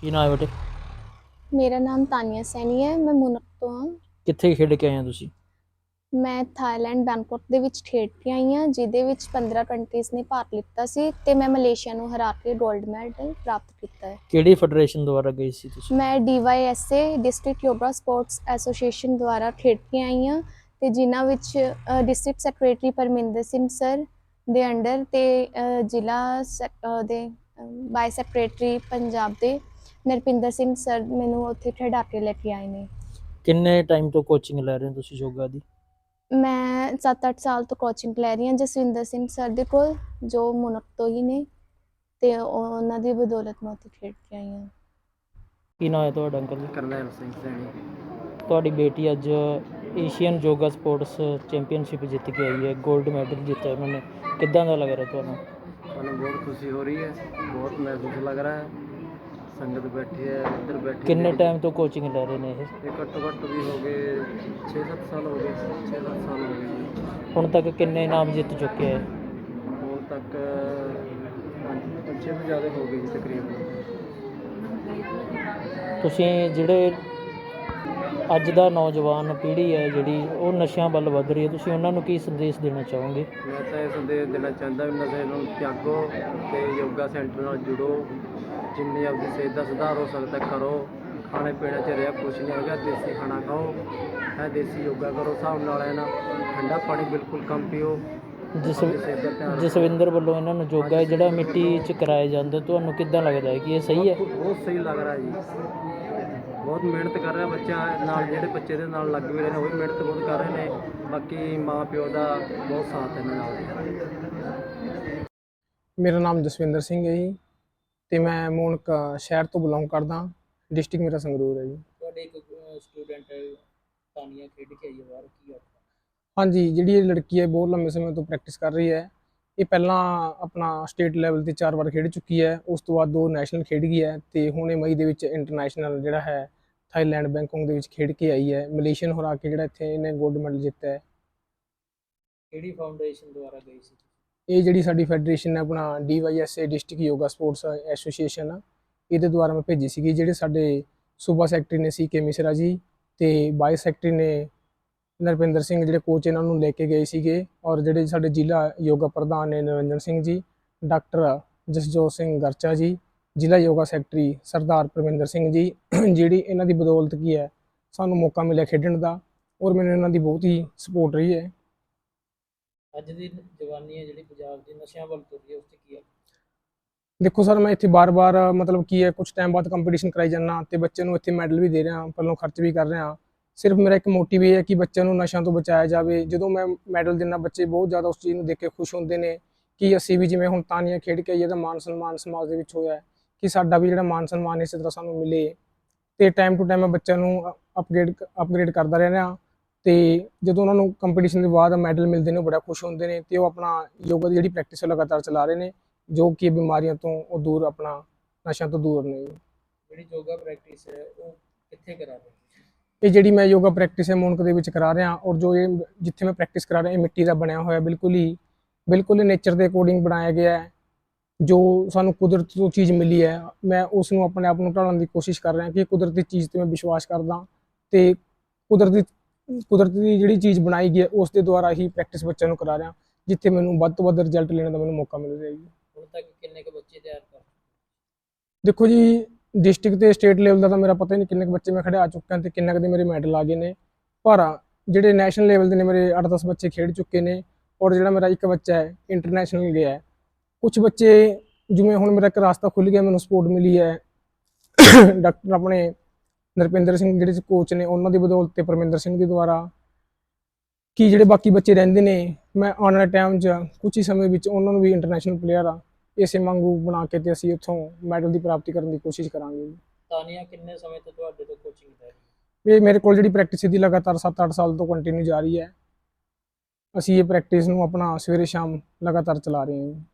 ਕੀ ਨਾਮ ਹੈ ਬੇਟੇ? ਮੇਰਾ ਨਾਮ ਤਾਨੀਆ ਸੈਣੀ ਹੈ ਮੈਂ ਮੁਨਕ ਤੋਂ ਹਾਂ। ਕਿੱਥੇ ਖੇਡ ਕੇ ਆਏ ਆ ਤੁਸੀਂ? ਮੈਂ ਥਾਈਲੈਂਡ ਬੈਂਕਾਕ ਦੇ ਵਿੱਚ ਖੇਡ ਕੇ ਆਈ ਹਾਂ ਜਿਹਦੇ ਵਿੱਚ 15 ਕੰਟਰੀਜ਼ ਨੇ ਭਾਗ ਲਿੱਤਾ ਸੀ ਤੇ ਮੈਂ ਮਲੇਸ਼ੀਆ ਨੂੰ ਹਰਾ ਕੇ 골ਡ ਮੈਡਲ ਪ੍ਰਾਪਤ ਕੀਤਾ ਹੈ। ਕਿਹੜੀ ਫੈਡਰੇਸ਼ਨ ਦੁਆਰਾ ਗਈ ਸੀ ਤੁਸੀਂ? ਮੈਂ DYSA district yoga sports association ਦੁਆਰਾ ਖੇਡ ਕੇ ਆਈ ਹਾਂ ਤੇ ਜਿਨ੍ਹਾਂ ਵਿੱਚ district secretary Parminder Singh sir ਦੇ ਅੰਡਰ ਤੇ ਜ਼ਿਲ੍ਹਾ ਦੇ ਬਾਈ ਸੈਕਟਰੀ ਪੰਜਾਬ ਦੇ ਨਰਪਿੰਦਰ ਸਿੰਘ ਸਰ ਮੈਨੂੰ ਉੱਥੇ ਖਿਡਾ ਕੇ ਲੈ ਕੇ ਆਏ ਨੇ। ਕਿੰਨੇ ਟਾਈਮ ਤੋਂ ਕੋਚਿੰਗ ਲੈ ਰਹੇ ਹੋ ਤੁਸੀਂ ਯੋਗਾ ਦੀ? ਮੈਂ 7-8 ਸਾਲ ਤੋਂ ਕੋਚਿੰਗ ਲੈ ਰਹੀ ਹਾਂ ਜਸਵਿੰਦਰ ਸਿੰਘ ਸਰ ਦੇ ਕੋਲ ਜੋ ਮੁਨਕ ਤੋਂ ਹੀ ਨੇ ਤੇ ਉਹ- ਉਹਨਾਂ ਦੀ ਬਦੌਲਤ ਮੈਂ ਉੱਥੇ ਖੇਡ ਕੇ ਆਈ ਹਾਂ। ਕੀ ਨਾਮ ਹੈ ਤੁਹਾਡਾ ਅੰਕਲ ਜੀ? ਕਰਨੈਲ ਸਿੰਘ ਸੈਣੀ। ਤੁਹਾਡੀ ਬੇਟੀ ਅੱਜ ਏਸ਼ੀਅਨ ਯੋਗਾ ਸਪੋਰਟਸ ਚੈਂਪੀਅਨਸ਼ਿਪ ਜਿੱਤ ਕੇ ਆਈ ਹੈ 골ਡ ਮੈਡਲ ਜਿੱਤਿਆ ਉਹਨਾਂ ਨੇ। ਕਿੱਦਾਂ ਦਾ ਲੱਗ ਰਿਹਾ ਤੁਹਾਨੂੰ? ਸਾਨੂੰ ਬਹੁਤ ਖੁਸ਼ੀ ਹੋ ਰਹੀ ਹੈ ਬਹੁਤ ਮਹਿਸੂਸ ਲੱਗ ਰਿਹਾ ਹੈ। ਸੰਗਤ ਬੈਠੀ ਹੈ ਇੱਧਰ ਬੈਠੀ ਕਿੰਨੇ। ਟਾਈਮ ਤੋਂ ਕੋਚਿੰਗ ਲੈ ਰਹੇ ਨੇ ਇਹ? ਇਹ ਘੱਟੋ ਘੱਟ ਵੀ ਹੋ ਗਏ 6-7 ਸਾਲ ਹੋ ਗਏ 6-7 ਸਾਲ ਹੋ ਗਏ। ਜੀ ਹੁਣ ਤੱਕ ਕਿੰਨੇ ਇਨਾਮ ਜਿੱਤ ਚੁੱਕੇ ਹੈ ਹੁਣ ਤੱਕ ਪੰਜ- ਪੰਜੇ ਤੋਂ ਜ਼ਿਆਦਾ ਹੋ ਗਏ ਜੀ ਤਕਰੀਬਨ। ਤੁਸੀਂ ਜਿਹੜੇ ਅੱਜ ਦਾ ਨੌਜਵਾਨ ਪੀੜ੍ਹੀ ਹੈ ਜਿਹੜੀ ਉਹ ਨਸ਼ਿਆਂ ਵੱਲ ਵੱਧ ਰਹੀ ਹੈ ਤੁਸੀਂ ਉਹਨਾਂ ਨੂੰ ਕੀ ਸੰਦੇਸ਼ ਦੇਣਾ ਚਾਹੋਗੇ? ਮੈਂ ਤਾਂ ਇਹ ਸੰਦੇਸ਼ ਦੇਣਾ ਚਾਹੁੰਦਾ ਵੀ ਨਸ਼ੇ ਨੂੰ ਤਿਆਗੋ ਤੇ ਯੋਗਾ ਸੈਂਟਰ ਨਾਲ ਜੁੜੋ। ਜਿੰਨੀ ਆਪਦੀ ਸਿਹਤ ਦਾ ਸੁਧਾਰ ਹੋ ਸਕਦਾ ਕਰੋ। ਖਾਣੇ ਪੀਣੇ ਚ ਰਿਹਾ ਕੁਛ ਨਹੀਂ ਹੈਗਾ ਦੇਸੀ ਖਾਣਾ ਖਾਓ। ਹੈ ਦੇਸੀ ਯੋਗਾ ਕਰੋ ਹਿਸਾਬ ਨਾਲ ਹੈ ਨਾ। ਠੰਡਾ ਪਾਣੀ ਬਿਲਕੁਲ ਕਮ ਪੀਓ। ਜਿਸ। ਜਸਵਿੰਦਰ ਵੱਲੋਂ ਇਹਨਾਂ ਨੂੰ ਯੋਗਾ ਹੈ ਜਿਹੜਾ ਮਿੱਟੀ 'ਚ ਕਰਾਇਆ ਜਾਂਦਾ ਤੁਹਾਨੂੰ ਕਿੱਦਾਂ ਲੱਗਦਾ ਹੈ ਕਿ ਇਹ ਸਹੀ ਹੈ? ਬਹੁਤ ਸਹੀ ਲੱਗ ਰਿਹਾ ਜੀ। ਬਹੁਤ ਮਿਹਨਤ ਕਰ ਰਿਹਾ ਬੱਚਾ ਨਾਲ ਜਿਹੜੇ ਬੱਚੇ ਦੇ ਨਾਲ ਲੱਗ ਵੀ ਰਹੇ ਨੇ ਉਹ ਵੀ ਮਿਹਨਤ ਬਹੁਤ ਕਰ ਰਹੇ ਨੇ। ਬਾਕੀ ਮਾਂ ਪਿਓ ਦਾ ਬਹੁਤ ਸਾਥ ਹੈ ਇਹਨਾਂ ਨਾਲ। ਮੇਰਾ ਨਾਮ ਜਸਵਿੰਦਰ ਸਿੰਘ ਹੈ ਜੀ। ਤੇ ਮੈਂ ਮੂਨਕ ਸ਼ਹਿਰ ਤੋਂ ਬਿਲੋਂਗ ਕਰਦਾ ਡਿਸਟ੍ਰਿਕਟ ਮੇਰਾ ਸੰਗਰੂਰ ਹੈ ਜੀ। ਤੁਹਾਡੇ ਇੱਕ ਸਟੂਡੈਂਟ ਤਾਨੀਆ ਖੇਡ ਕੇ ਆਈ ਹੈ ਬਾਹਰ ਕੀ ਹਾਂਜੀ ਜਿਹੜੀ ਇਹ ਲੜਕੀ ਹੈ ਬਹੁਤ ਲੰਬੇ ਸਮੇਂ ਤੋਂ ਪ੍ਰੈਕਟਿਸ ਕਰ ਰਹੀ ਹੈ। ਇਹ ਪਹਿਲਾਂ ਆਪਣਾ ਸਟੇਟ ਲੈਵਲ ਤੇ ਚਾਰ ਵਾਰ ਖੇਡ ਚੁੱਕੀ ਹੈ ਉਸ ਤੋਂ ਬਾਅਦ ਦੋ ਨੈਸ਼ਨਲ ਖੇਡ ਗਈ ਹੈ ਤੇ ਹੁਣ ਇਹ ਮਈ ਦੇ ਵਿੱਚ ਇੰਟਰਨੈਸ਼ਨਲ ਜਿਹੜਾ ਹੈ ਥਾਈਲੈਂਡ ਬੈਂਕਾਕ ਦੇ ਵਿੱਚ ਖੇਡ ਕੇ ਆਈ ਹੈ। ਮਲੇਸ਼ੀਅਨ ਹਰਾ ਕੇ ਜਿਹੜਾ ਇੱਥੇ ਇਹਨੇ 골ਡ ਮੈਡਲ ਜਿੱਤਿਆ ਹੈ। ਕਿਹੜੀ ਫਾਊਂਡੇਸ਼ਨ ਦੁਆਰਾ ਗਈ ਸੀ? ਇਹ ਜਿਹੜੀ ਸਾਡੀ ਫੈਡਰੇਸ਼ਨ ਹੈ, ਆਪਣਾ DYSA district yoga sports association ਆ, ਇਹਦੇ ਦੁਆਰਾ ਮੈਂ ਭੇਜੀ ਸੀਗੀ, ਜਿਹੜੇ ਸਾਡੇ ਸੂਬਾ ਸੈਕਟਰੀ ਨੇ ਸੀ ਕੇ ਮਿਸਰਾ ਜੀ ਤੇ ਬਾਈ ਸੈਕਟਰੀ ਨੇ ਨਰਪਿੰਦਰ ਸਿੰਘ, ਜਿਹੜੇ ਕੋਚ ਇਹਨਾਂ ਨੂੰ ਲੈ ਕੇ ਗਏ ਸੀਗੇ ਔਰ ਜਿਹੜੇ ਸਾਡੇ ਜ਼ਿਲ੍ਹਾ ਯੋਗਾ ਪ੍ਰਧਾਨ ਨੇ ਨਿਰੰਜਨ ਸਿੰਘ ਜੀ, ਡਾਕਟਰ ਜਸਜੋਤ ਸਿੰਘ ਗਰਚਾ ਜੀ, ਜ਼ਿਲ੍ਹਾ ਯੋਗਾ ਸੈਕਟਰੀ ਸਰਦਾਰ ਪਰਮਿੰਦਰ ਸਿੰਘ ਜੀ, ਜਿਹੜੀ ਇਹਨਾਂ ਦੀ ਬਦੌਲਤ ਕੀ ਹੈ, ਸਾਨੂੰ ਮੌਕਾ ਮਿਲਿਆ ਖੇਡਣ ਦਾ ਔਰ ਮੈਨੂੰ ਇਹਨਾਂ ਦੀ ਬਹੁਤ ਹੀ ਸਪੋਰਟ ਰਹੀ ਹੈ। ਅੱਜ ਦੀ ਜਵਾਨੀ ਹੈ ਜਿਹੜੀ ਪੰਜਾਬ ਦੀ, ਨਸ਼ਿਆਂ ਵੱਲ ਤੁਰ ਰਹੀ ਹੈ ਉਸ ਤੇ ਕੀ ਹੈ ਦੇਖੋ ਸਰ, ਮੈਂ ਇੱਥੇ ਬਾਰ-ਬਾਰ, ਮਤਲਬ ਕੀ ਹੈ ਕੁਝ ਟਾਈਮ ਬਾਅਦ ਕੰਪੀਟੀਸ਼ਨ ਕਰਾਈ ਜਾਂਦਾ ਤੇ ਬੱਚਿਆਂ ਨੂੰ ਇੱਥੇ ਮੈਡਲ ਵੀ ਦੇ ਰਿਹਾ ਪੱਲੋਂ ਖਰਚ ਵੀ ਕਰ ਰਿਹਾ ਸਿਰਫ ਮੇਰਾ ਇੱਕ ਮੋਟਿਵ ਇਹ ਹੈ ਕਿ ਬੱਚਿਆਂ ਨੂੰ ਨਸ਼ਿਆਂ ਤੋਂ ਬਚਾਇਆ ਜਾਵੇ। ਜਦੋਂ ਮੈਂ ਮੈਡਲ ਦਿੰਦਾ, ਬੱਚੇ ਬਹੁਤ ਜ਼ਿਆਦਾ ਉਸ ਚੀਜ਼ ਨੂੰ ਦੇਖ ਕੇ ਖੁਸ਼ ਹੁੰਦੇ ਨੇ ਕਿ ਅਸੀਂ ਵੀ ਜਿਵੇਂ ਹੁਣ ਤਾਨੀਆਂ ਖੇਡ ਕੇ ਆਈਏ ਤਾਂ ਮਾਨ ਸਨਮਾਨ ਸਮਾਜ ਦੇ ਵਿੱਚ ਹੋਇਆ ਕਿ ਸਾਡਾ ਵੀ ਜਿਹੜਾ ਮਾਨ ਸਨਮਾਨ ਇਸੇ ਤਰ੍ਹਾਂ ਸਾਨੂੰ ਮਿਲੇ। ਤੇ ਟਾਈਮ ਟੂ ਟਾਈਮ ਮੈਂ ਬੱਚਿਆਂ ਨੂੰ ਅਪਗ੍ਰੇਡ ਅਪਗ੍ਰੇਡ ਕਰਦਾ ਰਹਿਣਾ ਤੇ ਜਦੋਂ ਉਹਨਾਂ ਨੂੰ ਕੰਪੀਟੀਸ਼ਨ ਦੇ ਬਾਅਦ ਮੈਡਲ ਮਿਲਦੇ ਨੇ ਉਹ ਬੜਾ ਖੁਸ਼ ਹੁੰਦੇ ਨੇ ਤੇ ਉਹ ਆਪਣਾ ਯੋਗਾ ਦੀ ਜਿਹੜੀ ਪ੍ਰੈਕਟਿਸ ਲਗਾਤਾਰ ਚਲਾ ਰਹੇ ਨੇ ਜੋ ਕਿ ਬਿਮਾਰੀਆਂ ਤੋਂ ਉਹ ਦੂਰ ਆਪਣਾ ਨਸ਼ਿਆਂ ਤੋਂ ਦੂਰ ਨੇ ਜਿਹੜੀ ਯੋਗਾ ਪ੍ਰੈਕਟਿਸ ਹੈ ਉਹ ਕਿੱਥੇ ਕਰਾ ਰਹੇ ਇਹ ਜਿਹੜੀ ਮੈਂ ਯੋਗਾ ਪ੍ਰੈਕਟਿਸ ਹੈ ਮੋਨਕ ਦੇ ਵਿੱਚ ਕਰਾ ਰਿਹਾ ਔਰ ਜੋ ਇਹ ਜਿੱਥੇ ਮੈਂ ਪ੍ਰੈਕਟਿਸ ਕਰਾ ਰਿਹਾ ਇਹ ਮਿੱਟੀ ਦਾ ਬਣਿਆ ਹੋਇਆ ਬਿਲਕੁਲ ਹੀ ਬਿਲਕੁਲ ਨੇਚਰ ਦੇ ਅਕੋਰਡਿੰਗ ਬਣਾਇਆ ਗਿਆ ਹੈ। ਜੋ ਸਾਨੂੰ ਕੁਦਰਤ ਤੋਂ ਚੀਜ਼ ਮਿਲੀ ਹੈ ਮੈਂ ਉਸ ਨੂੰ ਆਪਣੇ ਆਪ ਨੂੰ ਢਾਲਣ ਦੀ ਕੋਸ਼ਿਸ਼ ਕਰ ਰਿਹਾ ਕਿ ਕੁਦਰਤੀ ਚੀਜ਼ ਤੇ ਮੈਂ ਵਿਸ਼ਵਾਸ ਕਰਦਾ ਤੇ ਕੁਦਰਤੀ ਕੁਦਰਤ ਦੀ ਜਿਹੜੀ ਚੀਜ਼ ਬਣਾਈ ਗਈ ਹੈ ਉਸ ਦੇ ਦੁਆਰਾ ਹੀ ਪ੍ਰੈਕਟਿਸ ਬੱਚਿਆਂ ਨੂੰ ਕਰਾ ਰਿਹਾ। ਜਿੱਥੇ ਮੈਨੂੰ ਵੱਧ ਤੋਂ ਵੱਧ ਰਿਜ਼ਲਟ ਲੈਣ ਦਾ ਮੈਨੂੰ ਮੌਕਾ ਮਿਲ ਰਿਹਾ ਜੀ। ਹੁਣ ਤੱਕ ਕਿੰਨੇ ਕੁ ਬੱਚੇ ਤਿਆਰ ਕਰ ਦੇਖੋ ਜੀ ਡਿਸਟ੍ਰਿਕਟ ਤੇ ਸਟੇਟ ਲੈਵਲ ਦਾ ਤਾਂ ਮੇਰਾ ਪਤਾ ਹੀ ਨਹੀਂ ਕਿੰਨੇ ਕੁ ਬੱਚੇ ਮੈਂ ਖੜਿਆ ਚੁੱਕਿਆ ਤੇ ਕਿੰਨੇ ਕੁ ਦੇ ਮੇਰੇ ਮੈਡਲ ਆ ਗਏ ਨੇ। ਪਰ ਜਿਹੜੇ ਨੈਸ਼ਨਲ ਲੈਵਲ ਦੇ ਨੇ ਮੇਰੇ 8-10 ਬੱਚੇ ਖੇਡ ਚੁੱਕੇ ਨੇ ਔਰ ਜਿਹੜਾ ਮੇਰਾ ਇੱਕ ਬੱਚਾ ਹੈ ਇੰਟਰਨੈਸ਼ਨਲ ਗਿਆ ਹੈ। ਕੁਝ ਬੱਚੇ ਜਿਵੇਂ ਹੁਣ ਮੇਰਾ ਇੱਕ ਰਾਸਤਾ ਖੁੱਲ ਗਿਆ ਮੈਨੂੰ ਸਪੋਰਟ ਮਿਲੀ ਹੈ। ਡਾਕਟਰ ਆਪਣੇ ਨਰਪਿੰਦਰ ਸਿੰਘ ਜਿਹੜੇ ਕੋਚ ਨੇ ਉਹਨਾਂ ਦੀ ਬਦੌਲਤ ਤੇ ਪਰਮਿੰਦਰ ਸਿੰਘ ਦੀ ਦੁਆਰਾ ਕਿ ਜਿਹੜੇ ਬਾਕੀ ਬੱਚੇ ਰਹਿੰਦੇ ਨੇ ਮੈਂ ਆਉਣ ਵਾਲੇ ਟਾਈਮ 'ਚ ਕੁਝ ਹੀ ਸਮੇਂ ਵਿੱਚ ਉਹਨਾਂ ਨੂੰ ਵੀ ਇੰਟਰਨੈਸ਼ਨਲ ਪਲੇਅਰ ਆ ਇਸੇ ਵਾਂਗੂ ਬਣਾ ਕੇ ਤੇ ਅਸੀਂ ਉੱਥੋਂ ਮੈਡਲ ਦੀ ਪ੍ਰਾਪਤੀ ਕਰਨ ਦੀ ਕੋਸ਼ਿਸ਼ ਕਰਾਂਗੇ। ਤਾਨੀਆ ਕਿੰਨੇ ਸਮੇਂ ਤੋਂ ਤੁਹਾਡੇ ਤੋਂ ਕੋਚਿੰਗ ਲੈ ਰਹੀ ਹੈ? ਇਹ ਮੇਰੇ ਕੋਲ ਜਿਹੜੀ ਪ੍ਰੈਕਟਿਸ ਦੀ ਲਗਾਤਾਰ 7-8 ਸਾਲ ਤੋਂ ਕੰਟੀਨਿਊ ਜਾਰੀ ਹੈ। ਅਸੀਂ ਇਹ ਪ੍ਰੈਕਟਿਸ ਨੂੰ ਆਪਣਾ ਸਵੇਰੇ ਸ਼ਾਮ ਲਗਾਤਾਰ ਚਲਾ ਰਹੇ ਹਾਂ। ਜੀ